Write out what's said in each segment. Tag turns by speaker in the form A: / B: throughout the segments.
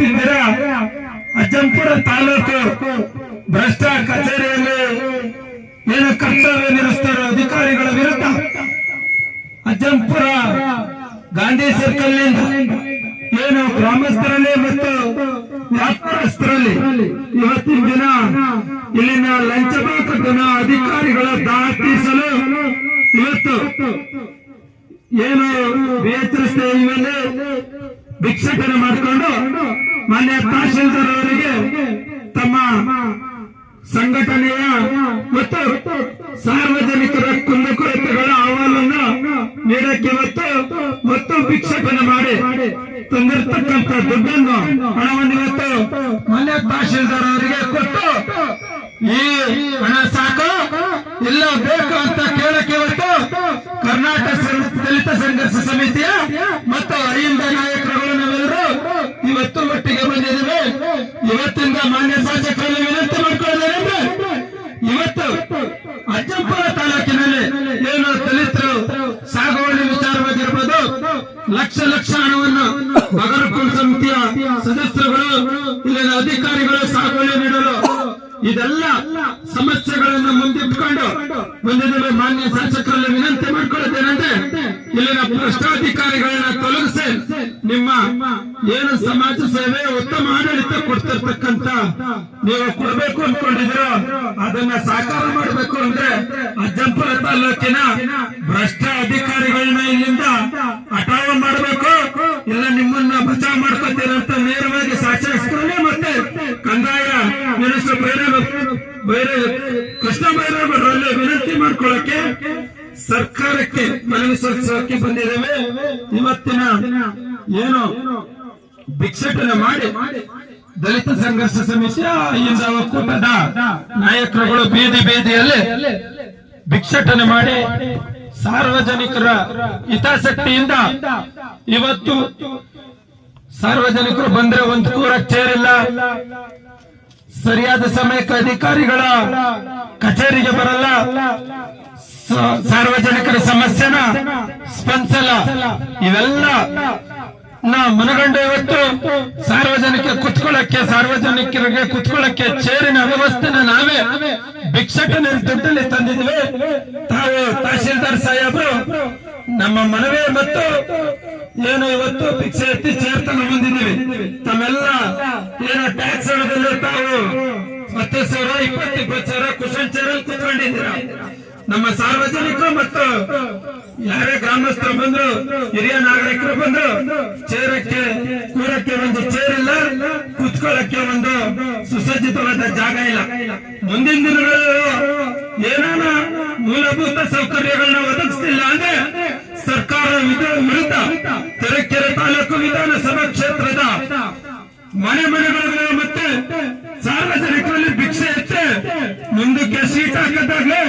A: ದಿನ ಅಜ್ಜಂಪುರ ತಾಲೂಕು ಭ್ರಷ್ಟ ಕಚೇರಿಯಲ್ಲಿ ಏನು ಕರ್ತವ್ಯ ನಿರ್ವಹಿಸ್ತಾರೋ ಅಧಿಕಾರಿಗಳ ವಿರುದ್ಧ ಅಜ್ಜಂಪುರ ಗಾಂಧಿ ಸರ್ಕಲ್ ಏನು ಗ್ರಾಮಸ್ಥರಲ್ಲಿ ಮತ್ತು ವ್ಯಾಪಾರಸ್ಥರಲ್ಲಿ ಇವತ್ತಿನ ದಿನ ಇಲ್ಲಿನ ಲಂಚ ಬಾಕತನ ಅಧಿಕಾರಿಗಳ ದಾಟಿಸಲು ಇವತ್ತು ಏನು ಬೇತ್ ರಸ್ತೆ ಇವೆಲ್ಲ ಭಿಕ್ಷಕನ ಮಾಡಿಕೊಂಡು ಮಾನ್ಯ ತಹಶೀಲ್ದಾರ್ ಅವರಿಗೆ ತಮ್ಮ ಸಂಘಟನೆಯ ಮತ್ತು ಸಾರ್ವಜನಿಕರ ಕುಂದುಕೊರತೆಗಳ ಅಹವಾಲನ್ನು ನೀಡಕ್ಕೆ ಇವತ್ತು ಮತ್ತು ವಿಕ್ಷೇಪಣೆ ಮಾಡಿ ತಂದಿರ್ತಕ್ಕಂಥ ದುಡ್ಡನ್ನು ಹಣವನ್ನು ಇವತ್ತು ಮಾನ್ಯ ತಹಶೀಲ್ದಾರ್ ಅವರಿಗೆ ಕೊಟ್ಟು ಈ ಹಣ ಸಾಕು, ಇಲ್ಲ ಬೇಕು ಅಂತ ಕೇಳಕ್ಕೆ ಇವತ್ತು ಕರ್ನಾಟಕ ದಲಿತ ಸಂಘರ್ಷ ಸಮಿತಿಯ ಮತ್ತು ಅಹಿಂದ ನಾಯಕರುಗಳು ನಾವೆಲ್ಲರೂ ಇವತ್ತು ಒಟ್ಟಿಗೆ ಬಂದಿದ್ದೇವೆ ಇವತ್ತಿಂದ ಮಾನ್ಯ ಶಾಸಕರಲ್ಲಿ ವಿನಂತಿ ಮಾಡ್ಕೊಳ್ಳೋದೇನೆಂದ್ರೆ, ಇವತ್ತು ಅಜ್ಜಂಪುರ ತಾಲೂಕಿನಲ್ಲಿ ಏನು ದಲಿತರು ಸಾಗುವಳಿ ವಿಚಾರವಾಗಿರ್ಬೋದು ಲಕ್ಷ ಲಕ್ಷ ಹಣವನ್ನು ಬಗರ್ಪುರ ಸಮಿತಿಯ ಸದಸ್ಯರುಗಳು, ಇಲ್ಲಿನ ಅಧಿಕಾರಿಗಳು ಸಾಗುವಳಿ ನೀಡಲು ಇದೆಲ್ಲ ಸಮಸ್ಯೆಗಳನ್ನು ಮುಂದಿಟ್ಕೊಂಡು ಮುಂದಿನ ಮಾನ್ಯ ಶಾಸಕರಲ್ಲಿ ವಿನಂತಿ ಮಾಡ್ಕೊಳ್ಳುತ್ತೇನೆಂದ್ರೆ ಇಲ್ಲಿನ ಭ್ರಷ್ಟಾಧಿಕಾರಿಗಳನ್ನ ತೊಲಗಿಸಿ ನಿಮ್ಮ ಏನು ಸಮಾಜ ಸೇವೆ ಉತ್ತಮ ಆಡಳಿತ ಕೊಡ್ತಿರ್ತಕ್ಕಂತ ನೀವು ಕೊಡ್ಬೇಕು ಅನ್ಕೊಂಡಿದ್ರು ಅದನ್ನ ಸಾಕಾರ ಮಾಡಬೇಕು ಅಂದ್ರೆ ಅಜ್ಜಂಪುರ ತಾಲೂಕಿನ ಭ್ರಷ್ಟ ಅಧಿಕಾರಿಗಳನ್ನ ಇಲ್ಲಿಂದ ಅಟಾವ ಮಾಡಬೇಕು. ಇಲ್ಲ ನಿಮ್ಮನ್ನ ಬಚಾವ್ ಮಾಡ್ಕೊತೀರಂತ ನೇರವಾಗಿ ಶಾಸಕರೇ ಮತ್ತೆ ಕಂದಾಯ, ಮಿನಿಸ್ಟರ್ ಬೈರವ ಬೈರೇ ಕೃಷ್ಣ ಬೈರವರಲ್ಲಿ ಸರ್ಕಾರಕ್ಕೆ ಮನವಿ ಸಲ್ಲಿಸೋಕೆ ಬಂದಿದ್ದೇವೆ. ಇವತ್ತಿನ ಏನು ಭಿಕ್ಷಟನೆ ಮಾಡಿ ದಲಿತ ಸಂಘರ್ಷ ಸಮಿತಿಯ ಇಂದ ಒಕ್ಕೂಟದ ನಾಯಕರುಗಳು ಬೀದಿ ಬೀದಿಯಲ್ಲಿ ಭಿಕ್ಷಟನೆ ಮಾಡಿ ಸಾರ್ವಜನಿಕರ ಹಿತಾಸಕ್ತಿಯಿಂದ ಇವತ್ತು ಸಾರ್ವಜನಿಕರು ಬಂದ್ರೆ ಒಂದು ಕೂರ ಚೇರಿಲ್ಲ ಸರಿಯಾದ ಸಮಯಕ್ಕೆ ಅಧಿಕಾರಿಗಳ ಕಚೇರಿಗೆ ಬರಲ್ಲ. ಸಾರ್ವಜನಿಕರ ಸಮಸ್ಯೆನ ಸ್ಪಂದಿಸಲ್ಲ. ಇವೆಲ್ಲ ನಾ ಮನಗಂಡು ಇವತ್ತು ಸಾರ್ವಜನಿಕ ಕುತ್ಕೊಳ್ಳಕ್ಕೆ, ಸಾರ್ವಜನಿಕರಿಗೆ ಕುತ್ಕೊಳ್ಳಕ್ಕೆ ಚೇರಿನ ವ್ಯವಸ್ಥೆನ ನಾವೇ ಭಿಕ್ಷಕನ ದುಡ್ಡಲ್ಲಿ ತಂದಿದ್ವಿ. ತಾವು ತಹಶೀಲ್ದಾರ್ ಸಾಹೇಬ್ರು, ನಮ್ಮ ಮನವಿ ಮತ್ತು ಏನು ಇವತ್ತು ಭಿಕ್ಷೆ ಎತ್ತಿ ಚೇರ್ ತಗೊಂಡು ತಮ್ಮೆಲ್ಲ ಏನು ಟ್ಯಾಕ್ಸ್ ತಾವು ಹತ್ತು ಸಾವಿರ, ಇಪ್ಪತ್ತು ಇಪ್ಪತ್ತು ಸಾವಿರ ಕುಶನ್ ಚೇರಲ್ಲಿ ಕುತ್ಕೊಂಡಿದ್ದೀರಾ. ನಮ್ಮ ಸಾರ್ವಜನಿಕರು ಮತ್ತು ಯಾರೇ ಗ್ರಾಮಸ್ಥರು ಬಂದ್ರು, ಹಿರಿಯ ನಾಗರಿಕರು ಬಂದ್ರು, ಚೇರಕ್ಕೆ, ಕೂರಕ್ಕೆ ಒಂದು ಚೇರ್ ಇಲ್ಲ ಕುತ್ಕೊಳ್ಳಕ್ಕೆ ಒಂದು ಸುಸಜ್ಜಿತವಾದ ಜಾಗ ಇಲ್ಲ. ಮುಂದಿನ ದಿನಗಳಲ್ಲೂ ಏನಾನ ಮೂಲಭೂತ ಸೌಕರ್ಯಗಳನ್ನ ಒದಗಿಸ್ತಿಲ್ಲ ಅಂದ್ರೆ ಸರ್ಕಾರ ವಿರುದ್ಧ ತರೀಕೆರೆ ತಾಲೂಕು ವಿಧಾನಸಭಾ ಕ್ಷೇತ್ರದ ಮನೆ ಮನೆಗಳ ಮತ್ತೆ ಸಾರ್ವಜನಿಕರಲ್ಲಿ ಭಿಕ್ಷೆ ಎತ್ತೆ ಮುಂದಕ್ಕೆ ಸೀಟ್ ಹಾಕದಾಗ್ಲೆ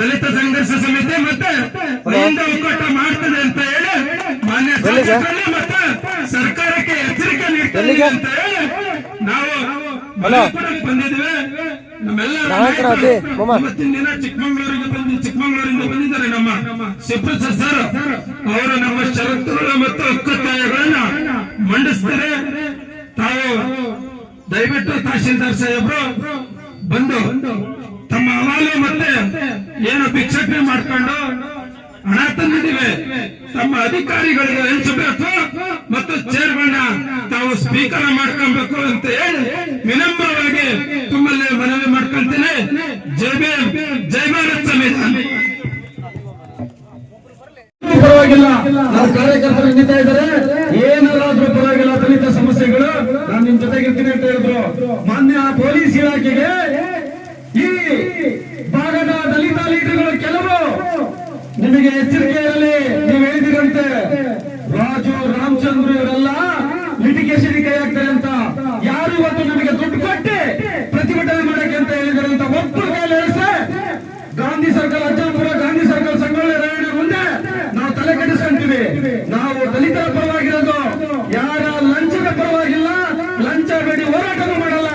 A: ದಲಿತ ಸಂಘರ್ಷ ಸಮಿತಿ ಮತ್ತೆ ಒಕ್ಕಟ್ಟು ಒಕ್ಕೂಟ ಮಾಡ್ತದೆ ಅಂತ ಹೇಳಿ ಮಾನ್ಯ ಶಾಸಕರಲ್ಲಿ ಮತ್ತೆ ಸರ್ಕಾರಕ್ಕೆ ಎಚ್ಚರಿಕೆ ನೀಡ್ತದೆ ಅಂತ ಹೇಳಿ ನಾವು
B: ಮಾಮ.
A: ಇವತ್ತಿನ ದಿನ ಚಿಕ್ಕಮಂಗ್ಳೂರಿಗೆ ಬಂದು ಚಿಕ್ಕಮಂಗ್ಳೂರಿಂದ ಬಂದಿದ್ದಾರೆ ನಮ್ಮ ಸಿಪ್ರಸ ಸರ್. ಅವರು ನಮ್ಮ ಷರತ್ತುಗಳು ಮತ್ತು ಒಕ್ಕತ್ತಾಯಗಳನ್ನ ಮಂಡಿಸ್ತಾರೆ. ತಾವು ದಯವಿಟ್ಟು ತಹಶೀಲ್ದಾರ್ ಸಾಹೇಬ್ರು ಬಂದು ತಮ್ಮ ಹವಾಲೆ ಮತ್ತೆ ಏನು ಭಿಕ್ಷಾಟನೆ ಮಾಡ್ಕೊಂಡು ಹಣ ತಂದಿದ್ದೀವಿ. ತಮ್ಮ ಅಧಿಕಾರಿಗಳಿಗೆ ಹಂಚಬೇಕು ಮತ್ತು ಚೇರ್ಗಳನ್ನ ತಾವು ಸ್ವೀಕಾರ ಮಾಡ್ಕೊಬೇಕು ಅಂತ ಹೇಳಿ ವಿನಮ್ರವಾಗಿ ತುಮ್ಮಲ್ಲಿ ಮನವಿ ಮಾಡ್ಕೊಂತೀನಿ ಜೈ ಜೈ ಭಾರತ್ ಸಂವಿಧಾನ.
C: ಪರವಾಗಿಲ್ಲ. ಕಾರ್ಯಕರ್ತರು ನಿಂತಾ ಇದ್ದಾರೆ. ಏನಾದ್ರೂ ಪರವಾಗಿಲ್ಲ, ದಲಿತ ಸಮಸ್ಯೆಗಳು. ನಾನು ನಿಮ್ ಜೊತೆಗಿರ್ತೀನಿ ಅಂತ ಹೇಳಿದ್ರು. ಮಾನ್ಯ ಪೊಲೀಸ್ ಇಲಾಖೆಗೆ ಈ ಭಾಗದ ದಲಿತ ಲೀಡರ್ಗಳು ಕೆಲವರು ನಿಮಗೆ ಎಚ್ಚರಿಕೆ ಇರಲಿ ನೀವು ಹೇಳಿದಿರಂತೆ ರಾಜು ರಾಮಚಂದ್ರ ಇವರೆಲ್ಲ ಲಿಟಿಗೇಷನ್ ಕೈ ಹಾಕ್ತಾರೆ ಅಂತ ಯಾರು ಇವತ್ತು ನಿಮಗೆ ದುಡ್ಡು ಕೊಟ್ಟು ಪ್ರತಿಭಟನೆ ಮಾಡಕ್ಕೆ ಅಂತ ಹೇಳಿದಾರೆ ಅಂತ ಒಬ್ಬರು ಕೈಲಿ ಹೇಳಿದ್ರೆ ಗಾಂಧಿ ಸರ್ಕಲ್ ಅಜ್ಜಂಪುರ ಗಾಂಧಿ ಸರ್ಕಲ್ ಸಂಗೊಳ್ಳಿ ರಾಯಣ್ಣ ಮುಂದೆ ನಾವು ತಲೆ ಕೆಡಿಸ್ಕೊಂತೀವಿ ನಾವು ದಲಿತರ ಪರವಾಗಿರೋದು ಯಾರ ಲಂಚದ ಪರವಾಗಿಲ್ಲ ಲಂಚ ಬೇಡಿ ಹೋರಾಟನೂ ಮಾಡಲ್ಲ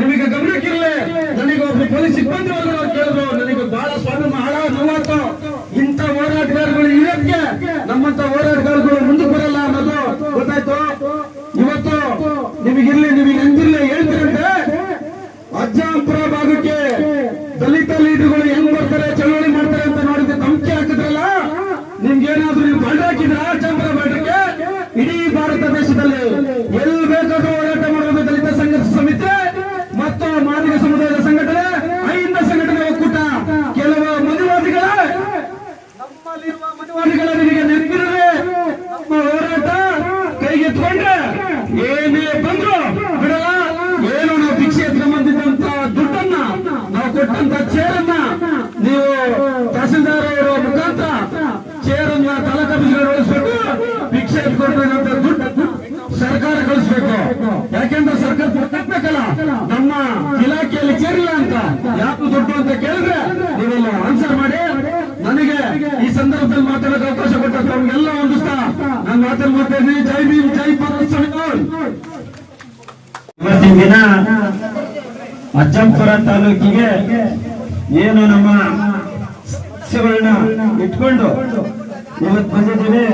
C: ನಿಮಗೆ ಗಮನಕ್ಕಿರಲಿ ನನಗೆ ಒಬ್ರು ಪೊಲೀಸ್ ಸಿಬ್ಬಂದಿ ವರ್ಗದವ್ರು ಕೇಳಿದ್ರು ನನಗೆ ಬಹಳ ಸ್ವಾಮಿ ಬಹಳ ನೋವಾಯ್ತು ಇಂಥ ಹೋರಾಟಗಾರಗಳು ಇರೋಕ್ಕೆ ನಮ್ಮಂತ ಹೋರಾಟಗಾರಗಳು ಮುಂದಕ್ಕೆ ಬರಲ್ಲ ಅನ್ನೋದು ಗೊತ್ತಾಯ್ತು ಅಜ್ಜಾಪುರ ಭಾಗಕ್ಕೆ ದಲಿತ ಲೀಡರ್ಗಳು ಹೆಂಗ್ ಬರ್ತಾರೆ ಚಳವಳಿ ಮಾಡ್ತಾರೆ ಅಂತ ನೋಡಿದ್ರೆ ಧಮಕಿ ಹಾಕಿದ್ರಲ್ಲ ನಿಮ್ಗೇನಾದ್ರೂ ನೀವು ಬಂಡ ಹಾಕಿದ್ರ ಅಜ್ಜಾಪುರ ಭಾಗಕ್ಕೆ ಇಡೀ ಭಾರತ ದೇಶದಲ್ಲಿ ಎಲ್ಲಿ ಬೇಕಾದ್ರೂ ಹೋರಾಟ ಮಾಡೋದು ದಲಿತ ಸಂಘರ್ಷ ಸಮಿತಿ ಮತ್ತು ಮಾದಿಗ ಸಮುದಾಯದ ಸಂಘಟನೆ ಅಹಿಂದ ಸಂಘಟನೆ ಒಕ್ಕೂಟ ಕೆಲವು ಮನುವಾದಿಗಳ ನಮ್ಮಲ್ಲಿರುವ ಮನುವಾದಿಗಳ ನಿಮಗೆ ನೆನಪಿರದೆ ನಮ್ಮ ಹೋರಾಟ ಕೈಗೆತ್ಕೊಂಡ್ರೆ ಏನೇ ಬಂದ್ರು ಬಿಡಲ್ಲ ಏನು ನಾವು ಭಿಕ್ಷೆ ಎತ್ಕೊಂಡ್ಬಂದಿದ್ದಂತ ದುಡ್ಡನ್ನ ನಾವು ಕೊಟ್ಟಂತ ಚೇರನ್ನ ನೀವು ತಹಸೀಲ್ದಾರ್ ಅವರ ಮುಖಾಂತರ ಚೇರನ್ನ ತಲಕಬಿಸಿಗಳು ಉಳಿಸ್ಬೇಕು ಭಿಕ್ಷೆ ಎತ್ಕೊಡ್ಬೇಕಂತ ದುಡ್ಡು ಸರ್ಕಾರ ಕಳಿಸ್ಬೇಕು ಯಾಕೆಂದ್ರೆ ಸರ್ಕಾರ ಕಟ್ಟಬೇಕಲ್ಲ ನಮ್ಮ ಇಲಾಖೆಯಲ್ಲಿ ಸೇರಿಲ್ಲ ಅಂತ ಯಾಕೆ ದುಡ್ಡು ಅಂತ ಕೇಳಿದ್ರೆ ನೀವೆಲ್ಲ ಆನ್ಸರ್ ಮಾಡಿ ನನಗೆ ಈ ಸಂದರ್ಭದಲ್ಲಿ ಮಾತಾಡೋಕೆ ಅವಕಾಶ ಕೊಟ್ಟ ತಮ್ಗೆಲ್ಲ ಹೊಂದಿಸ್ತಾ ನಾನು ಮಾತನ್ನು ಮಾಡ್ತಾ ಜೈ ಭೀಮ್, ಜೈ ಭಾರತ್ ಸಂವಿಧಾನ್
B: ಇವತ್ತಿನ ದಿನ ಅಜ್ಜಂಪುರ ತಾಲೂಕಿಗೆ ಏನು ನಮ್ಮ ಸಸ್ಯಗಳನ್ನ ಇಟ್ಕೊಂಡು ಇವತ್ತು ಬಂದಿದ್ದೀವಿ.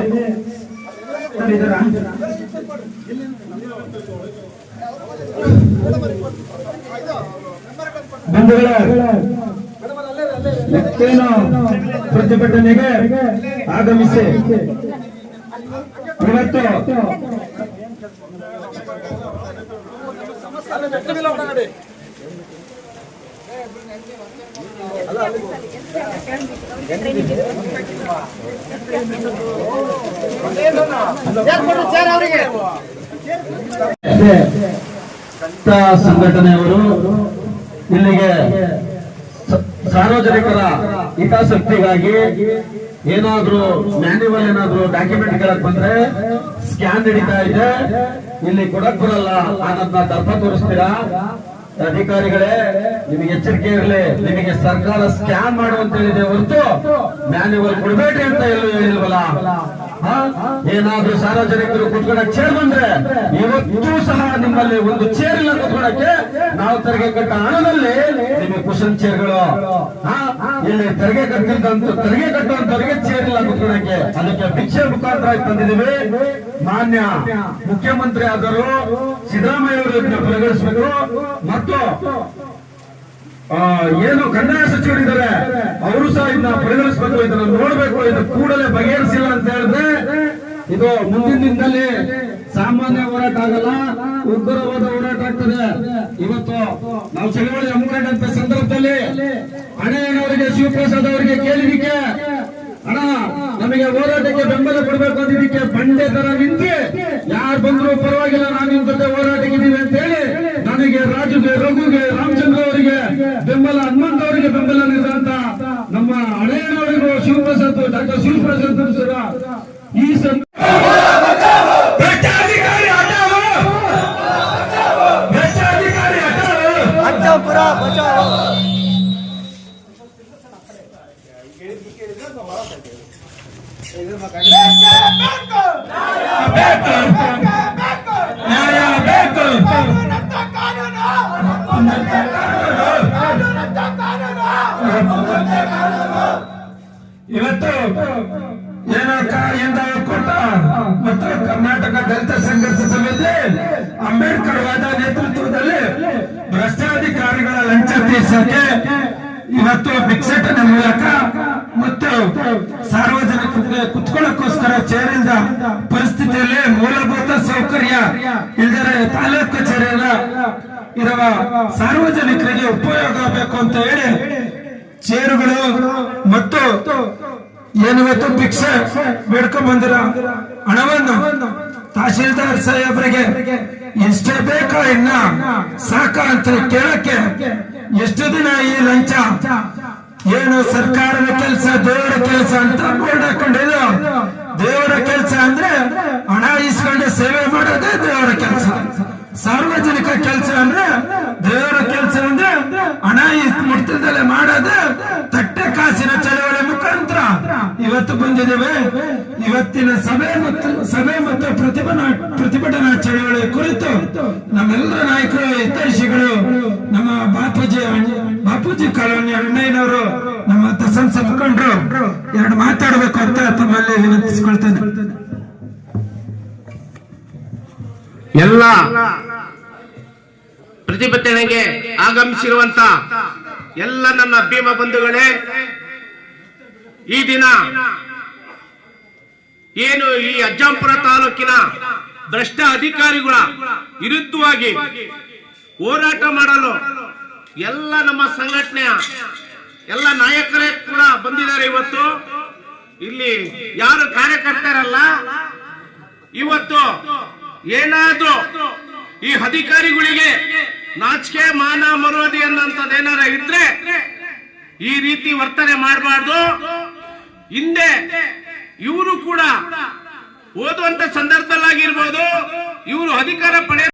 B: ಬಂಧುಗಳ ಏನು ಪ್ರತಿಭಟನೆಗೆ ಆಗಮಿಸಿ. ಇವತ್ತು
C: ಸಂಘಟನೆಯವರು ಇಲ್ಲಿಗೆ ಸಾರ್ವಜನಿಕರ ಹಿತಾಸಕ್ತಿಗಾಗಿ ಏನಾದ್ರೂ ಮ್ಯಾನ್ಯುವಲ್ ಏನಾದ್ರೂ ಡಾಕ್ಯುಮೆಂಟ್ ಕೇಳಕ್ ಬಂದ್ರೆ ಸ್ಕ್ಯಾನ್ ನಡೀತಾ ಇದೆ. ಇಲ್ಲಿ ಕೊಡಕ್ ಬರಲ್ಲ ಅನ್ನೋದನ್ನ ದರ್ಪ ತೋರಿಸ್ತೀರಾ? ಅಧಿಕಾರಿಗಳೇ, ನಿಮಗೆ ಎಚ್ಚರಿಕೆ ಇರಲಿ. ನಿಮಗೆ ಸರ್ಕಾರ ಸ್ಕ್ಯಾನ್ ಮಾಡುವಂತ ಹೇಳಿದೆ ಹೊರತು ಮ್ಯಾನ್ಯುವಲ್ ಕೊಡಬೇಡ್ರಿ ಅಂತ ಎಲ್ಲೂ ಹೇಳಿಲ್ವಲ್ಲ? ಏನಾದ್ರೂ ಸಾರ್ವಜನಿಕರು ಕುತ್ಕೊಳಕ್ ಚೇರ್ ಬಂದ್ರೆ, ಇವತ್ತೂ ಸಹ ನಿಮ್ಮಲ್ಲಿ ಒಂದು ಚೇರ್ ಇಲ್ಲ ಕುತ್ಕೊಳಕ್ಕೆ ನಾವು ತೆರಿಗೆ ಕಟ್ಟ ಹಣದಲ್ಲಿ ನಿಮಗೆ ಕುಶನ್ ಚೇರ್ಗಳು? ಇಲ್ಲಿ ತೆರಿಗೆ ಕಟ್ಟಿದಂತ ತೆರಿಗೆ ಕಟ್ಟುವಂತವರಿಗೆ ಚೇರ್ ಇಲ್ಲ ಕುತ್ಕೊಳಕ್ಕೆ ಅದಕ್ಕೆ ಭಿಕ್ಷೆ ಮುಖಾಂತರ ತಂದಿದ್ದೀವಿ. ಮಾನ್ಯ ಮುಖ್ಯಮಂತ್ರಿ ಆದರೂ ಸಿದ್ದರಾಮಯ್ಯ ಅವರು ಇದನ್ನ ಪರಿಗಣಿಸಬೇಕು. ಮತ್ತು ಏನು ಕಂದಾಯ ಸಚಿವರಿದ್ದಾರೆ, ಅವರು ಸಹ ಇದನ್ನ ಪರಿಗಣಿಸಬೇಕು, ಇದನ್ನ ನೋಡಬೇಕು ಇದು ಕೂಡಲೇ ಹೇಳಿದ್ರೆ ಇದು ಮುಂದಿನ ದಿನದಲ್ಲಿ ಸಾಮಾನ್ಯ ಹೋರಾಟ ಆಗಲ್ಲ, ಉಗ್ರವಾದ ಹೋರಾಟ ಆಗ್ತದೆ. ಇವತ್ತು ನಾವು ಚಳವಳಿ ಹಮ್ಮಿಕೊಂಡಂತ ಸಂದರ್ಭದಲ್ಲಿ ಹಣೆಯನವರಿಗೆ ಶಿವಪ್ರಸಾದ್ ಅವರಿಗೆ ಕೇಳಿದಕ್ಕೆ ಹಣ ನಮಗೆ ಹೋರಾಟಕ್ಕೆ ಬೆಂಬಲ ಕೊಡಬೇಕು ಅಂದಿದ್ದಕ್ಕೆ ಬಂಡೆ ತರ ನಿಂತು ಯಾರು ಬಂದ್ರು ಪರವಾಗಿಲ್ಲ, ನಾನು ನಿಮ್ ಜೊತೆ ಹೋರಾಟಕ್ಕಿದ್ದೀವಿ ಅಂತ ಹೇಳಿ ನನಗೆ ರಾಜುಗೆ, ರಘುಗೆ, ರಾಮಚಂದ್ರ ಅವರಿಗೆ ಬೆಂಬಲ, ಹನುಮಂತ ಅವರಿಗೆ ಬೆಂಬಲ ನೀಡಿದಂತ ನಮ್ಮ ಹಳೆಯನವರಿಗೂ ಶಿವಪ್ರಸಾದ್, ಡಾಕ್ಟರ್ ಶಿವಪ್ರಸಾದ್ ಸರ
A: ಇವತ್ತು ಏನೋ ಎಂದ ಒಕ್ಕೂಟ ಮತ್ತು ಕರ್ನಾಟಕ ದಲಿತ ಸಂಘರ್ಷ ಸಮಿತಿ ಅಂಬೇಡ್ಕರ್ ವಾದ ನೇತೃತ್ವದಲ್ಲಿ ಭ್ರಷ್ಟಾಧಿಕಾರಿಗಳ ಲಂಚ ತೀರ್ಸಕ್ಕೆ ಇವತ್ತು ಭಿಕ್ಷಟನೆ ಮೂಲಕ ಮತ್ತು ಸಾರ್ವಜನಿಕರಿಗೆ ಕುತ್ಕೊಳ್ಳೋಕ್ಕೋಸ್ಕರ ಚೇರಿಂದ ಪರಿಸ್ಥಿತಿಯಲ್ಲಿ ಮೂಲಭೂತ ಸೌಕರ್ಯ ಇಲ್ಲದರೆ ತಾಲೂಕು ಕಚೇರಿಯ ಇರುವ ಸಾರ್ವಜನಿಕರಿಗೆ ಉಪಯೋಗ ಆಗಬೇಕು ಅಂತ ಹೇಳಿ ಚೇರುಗಳು ಮತ್ತು ಏನಿವತ್ತು ಭಿಕ್ಷೆ ಬೇಡ್ಕೊಂಡ್ ಬಂದಿರ ಹಣವನ್ನು ತಹಶೀಲ್ದಾರ್ ಸಾಹೇಬರಿಗೆ ಎಷ್ಟೇ ಬೇಕಾ ಇನ್ನ ಸಾಕ ಅಂತ ಕೇಳಕ್ಕೆ ಎಷ್ಟು ದಿನ ಈ ಲಂಚ? ಏನು ಸರ್ಕಾರದ ಕೆಲಸ, ದೇವರ ಕೆಲಸ ಅಂತ ಬೋರ್ಡ್ ಹಾಕೊಂಡಿದ್ದು. ದೇವರ ಕೆಲಸ ಅಂದ್ರೆ ಹಣ ಇಸ್ಕೊಂಡು ಸೇವೆ ಮಾಡೋದೇ ದೇವರ ಕೆಲಸ. ಸಾರ್ವಜನಿಕ ಕೆಲಸ ಅಂದ್ರೆ, ದೇವರ ಕೆಲಸ ಅಂದ್ರೆ ಹಣ ಇಷ್ಟು ಮಾಡದೆ ತಟ್ಟೆ ಕಾಸಿನ ಚಳವಳಿ ಮುಖಾಂತರ. ಇವತ್ತು ಬಂದಿದ್ದೇವೆ. ಇವತ್ತಿನ ಸಭೆ ಮತ್ತು ಸಭೆ ಮತ್ತು ಪ್ರತಿಭಟನಾ ಪ್ರತಿಭಟನಾ ಚಳವಳಿ ಕುರಿತು ನಮ್ಮೆಲ್ಲರ ನಾಯಕರು, ಹಿತೈಷಿಗಳು, ನಮ್ಮ ಬಾಪೂಜಿ ಬಾಪೂಜಿ ಕಾಲೋನಿ ಅಣ್ಣಯ್ಯನವರು, ನಮ್ಮ ತಸಂಸ ಮುಖಂಡರು, ಎರಡು ಮಾತಾಡಬೇಕು ಅಂತ ತಮ್ಮಲ್ಲಿ ವಿನಂತಿಸಿಕೊಳ್ತೇನೆ.
D: ಎಲ್ಲ ಪ್ರತಿಭಟನೆಗೆ ಆಗಮಿಸಿರುವಂತ ಎಲ್ಲ ನನ್ನ ಭೀಮ ಬಂಧುಗಳೇ, ಈ ದಿನ ಏನು ಈ ಅಜ್ಜಂಪುರ ತಾಲೂಕಿನ ಭ್ರಷ್ಟ ಅಧಿಕಾರಿಗಳ ವಿರುದ್ಧವಾಗಿ ಹೋರಾಟ ಮಾಡಲು ಎಲ್ಲ ನಮ್ಮ ಸಂಘಟನೆಯ ಎಲ್ಲ ನಾಯಕರೇ ಕೂಡ ಬಂದಿದ್ದಾರೆ ಇವತ್ತು. ಇಲ್ಲಿ ಯಾರು ಕಾರ್ಯಕರ್ತರಲ್ಲ, ಇವತ್ತು ಏನಾದ್ರೂ ಈ ಅಧಿಕಾರಿಗಳಿಗೆ ನಾಚಿಕೆ, ಮಾನ ಮರೋದಿ ಅನ್ನೋಂಥದ್ದು ಏನಾರ ಇದ್ರೆ ಈ ರೀತಿ ವರ್ತನೆ ಮಾಡಬಾರ್ದು. ಹಿಂದೆ ಇವರು ಕೂಡ ಓದುವಂತ ಸಂದರ್ಭದಲ್ಲಾಗಿರ್ಬೋದು. ಇವರು ಅಧಿಕಾರ ಪಡೆಯ